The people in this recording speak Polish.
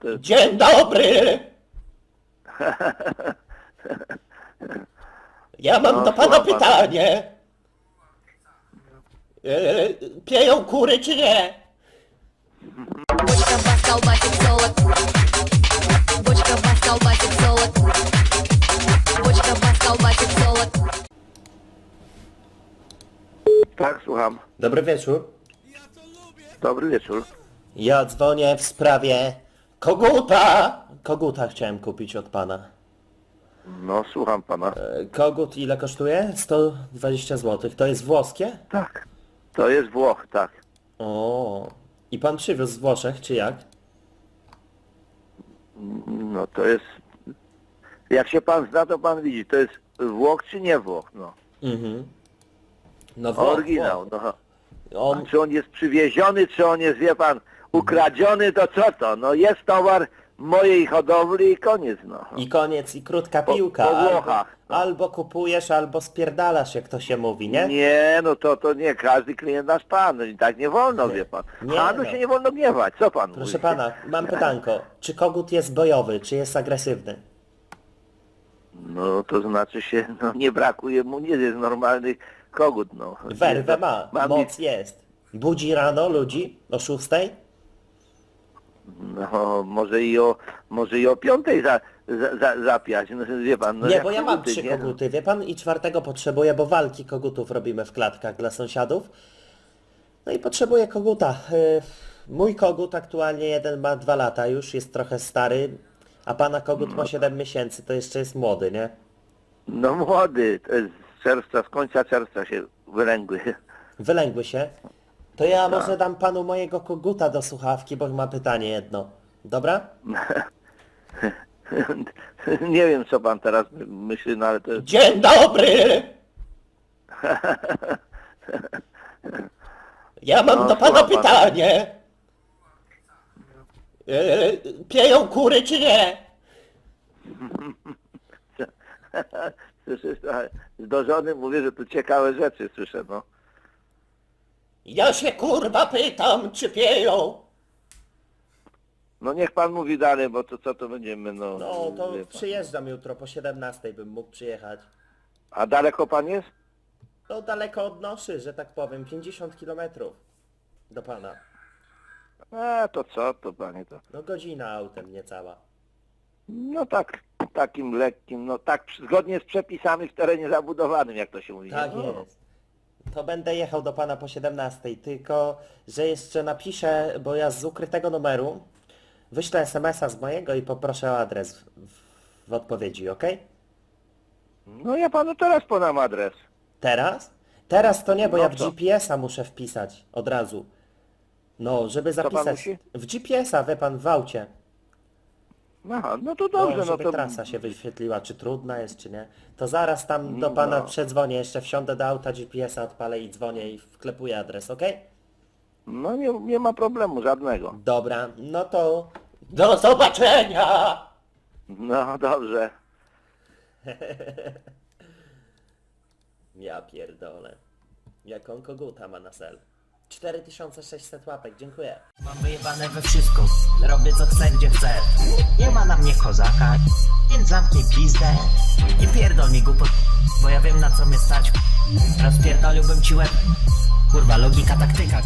To- Dzień dobry! Ja mam No, do pana słucham pana. pytanie. E, Pieją kury czy nie? Бочка бас, колбасик, солод. Бочка бас, колбасик, солод. Бочка бас, колбасик, солод. Tak, słucham. Dobry wieczór. Dobry wieczór. Ja dzwonię w sprawie koguta. Koguta chciałem kupić od pana. No, słucham pana. E, Kogut ile kosztuje? 120 zł. To jest włoskie? Tak. To jest Włoch, tak. O. I pan przywiózł z Włoszech, czy jak? No to jest... Jak się pan zna, to pan widzi, to jest Włoch czy nie Włoch, no. Mhm. No Włoch, Oryginał, Włoch. no. On, A czy on jest przywieziony, czy on jest, wie pan, ukradziony, to co to? No jest towar mojej hodowli i koniec, no. I koniec, i krótka Po- piłka. po albo, Włochach. albo kupujesz, albo spierdalasz, jak to się mówi, nie? Nie, no to, to nie każdy klient nasz pan, no i tak nie wolno, wie pan. Nie, A no no. się nie wolno gniewać, co pan Proszę mówi? pana, mam pytanko. Czy kogut jest bojowy, czy jest agresywny? No to znaczy się, no nie brakuje mu, nie jest normalny kogut, no. Werwę ma, Mam moc jest. Budzi rano ludzi o szóstej? No może i o, może i o piątej za, za, za, zapiać, no wie pan. No Nie, bo ja mam koguty, trzy nie? koguty, wie pan? I czwartego potrzebuję, bo walki kogutów robimy w klatkach dla sąsiadów. No i potrzebuję koguta. Y, Mój kogut aktualnie jeden ma dwa lata już, jest trochę stary, a pana kogut No ma 7 miesięcy, to jeszcze jest młody, nie? No młody, to jest z czerwca, z końca czerwca się wylęgły. Wylęgły się. To ja Tak. może dam panu mojego koguta do słuchawki, bo ma pytanie jedno. Dobra? nie wiem co pan teraz myśli, no ale to jest... Dzień dobry! Ja mam No, do pana słucham pana. pytanie. E, Pieją kury czy nie? Słyszysz, do żony mówię, że tu ciekawe rzeczy słyszę, no. Ja się kurwa pytam, czy pieją. No niech pan mówi dalej, bo to co to będziemy, no. No to wie pan. przyjeżdżam jutro po 17 bym mógł przyjechać. A daleko pan jest? No daleko od noszy, że tak powiem, 50 kilometrów do pana. A to co to panie to? No godzina autem niecała. No tak, takim lekkim, no tak zgodnie z przepisami w terenie zabudowanym, jak to się mówi. Tak no. jest. To będę jechał do pana po 17, tylko że jeszcze napiszę, bo ja z ukrytego numeru wyślę SMS-a z mojego i poproszę o adres w, w odpowiedzi, ok? No ja panu teraz podam adres. Teraz? Teraz to nie, bo No ja w to. GPS-a muszę wpisać od razu. No, żeby pan zapisać. musi? W GPS-a, wie pan, w aucie. Aha, no to dobrze, no, no żeby to... trasa się wyświetliła, czy trudna jest, czy nie. To zaraz tam do No. pana przedzwonię, jeszcze wsiądę do auta, GPS-a odpalę i dzwonię i wklepuję adres, ok? No nie, nie ma problemu żadnego. Dobra, no to do zobaczenia! No dobrze. Ja pierdolę. Jaką koguta ma na sel? 4600 łapek, dziękuję. Mam wyjebane we wszystko, robię co chcę, gdzie chcę. Nie ma na mnie kozaka, więc zamknij pizdę Nie pierdol mi głupot, bo ja wiem na co mnie stać. Rozpierdoliłbym ci łeb. Kurwa, logika, taktyka